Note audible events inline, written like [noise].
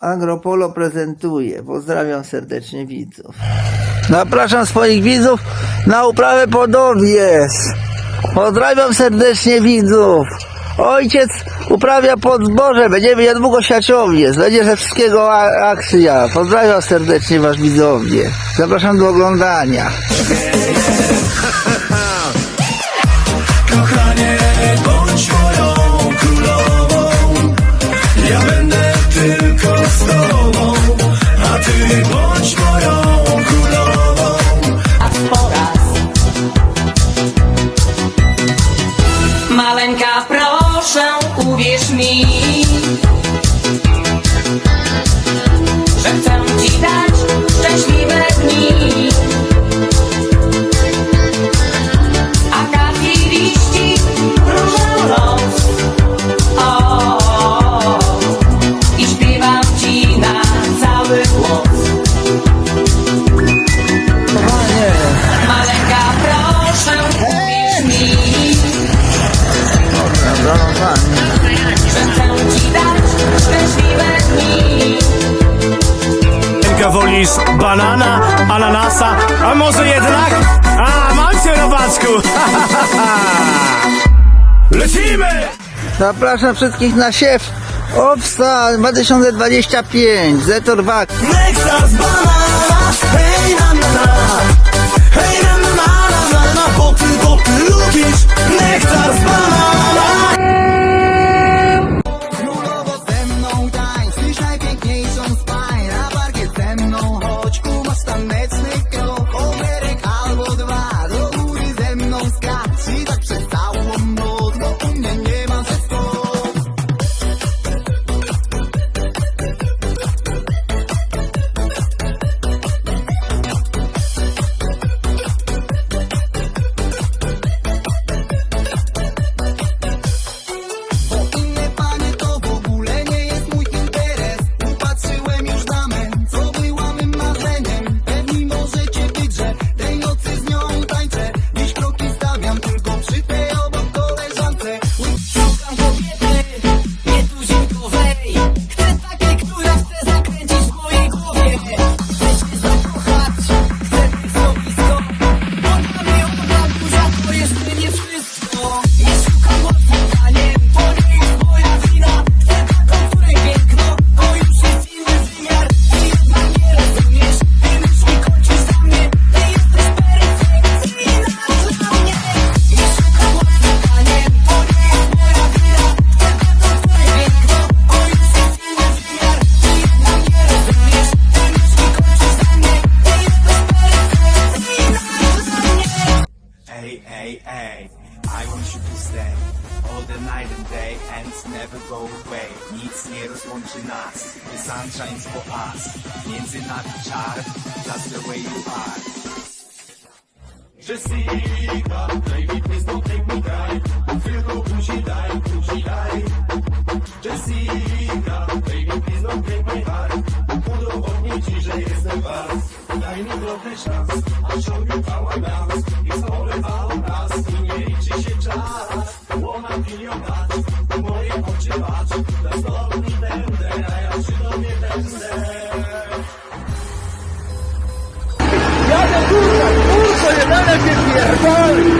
Agropolo prezentuje. Pozdrawiam serdecznie widzów. Zapraszam swoich widzów na uprawę podobies. Pozdrawiam serdecznie widzów. Ojciec uprawia pod zboże. Będziemy niedługo siaciowiec. Będzie ze wszystkiego akcja. Pozdrawiam serdecznie wasz widzowie. Zapraszam do oglądania. Kochanie. me. niż banana, ananasa, a może jednak? A, mam cię, robaczku! [laughs] Lecimy! Zapraszam wszystkich na siew Owsa 2025 Zetor Wax. Banana, na, na. hands never go away. Nic nie rozłączy nas, the sun shines for us. Między nami czar, just the way you are. Jessica, baby, please don't take me back. Feel go to she die, to she die. Jessica, baby, please don't take my heart. Udowodnię ci, że jestem wart. Daj mi trochę szans, I'll show you how I dance. Lord.